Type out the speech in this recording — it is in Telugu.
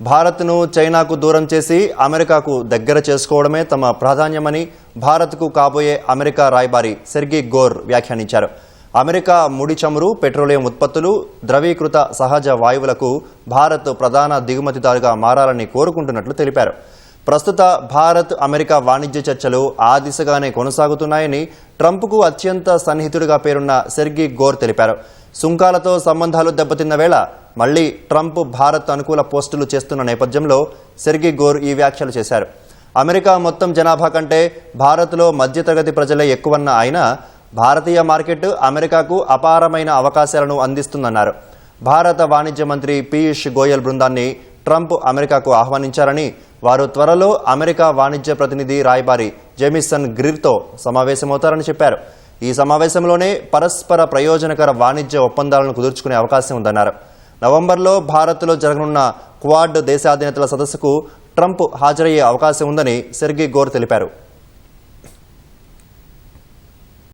భారత్ను చైనాకు దూరం చేసి అమెరికాకు దగ్గర చేసుకోవడమే తమ ప్రాధాన్యమని భారత్కు కాబోయే అమెరికా రాయబారి సెర్గి గోర్ వ్యాఖ్యానించారు. అమెరికా ముడి చమురు పెట్రోలియం ఉత్పత్తులు ద్రవీకృత సహజ వాయువులకు భారత్ ప్రధాన దిగుమతిదారుగా మారాలని కోరుకుంటున్నట్లు తెలిపారు. ప్రస్తుత భారత్ అమెరికా వాణిజ్య చర్చలు ఆ దిశగానే కొనసాగుతున్నాయని ట్రంప్కు అత్యంత సన్నిహితుడిగా పేరున్న సెర్గి గోర్ తెలిపారు. సుంకాలతో సంబంధాలు దెబ్బతిన్న వేళ మళ్ళీ ట్రంప్ భారత్ అనుకూల పోస్టులు చేస్తున్న నేపథ్యంలో సెర్గి గోర్ ఈ వ్యాఖ్యలు చేశారు. అమెరికా మొత్తం జనాభా కంటే భారత్లో మధ్యతరగతి ప్రజలే ఎక్కువన్న ఆయన భారతీయ మార్కెట్ అమెరికాకు అపారమైన అవకాశాలను అందిస్తుందన్నారు. భారత వాణిజ్య మంత్రి పీయూష్ గోయల్ బృందాన్ని ట్రంప్ అమెరికాకు ఆహ్వానించారని వారు త్వరలో అమెరికా వాణిజ్య ప్రతినిధి రాయబారి జెమిసన్ గ్రిర్తో సమావేశమవుతారని చెప్పారు. ఈ సమావేశంలోనే పరస్పర ప్రయోజనకర వాణిజ్య ఒప్పందాలను కుదుర్చుకునే అవకాశం ఉందన్నారు. నవంబర్లో భారత్లో జరగనున్న క్వాడ్ దేశాధినేతల సదస్సుకు ట్రంప్ హాజరయ్యే అవకాశం ఉందని సెర్గి గోర్ తెలిపారు.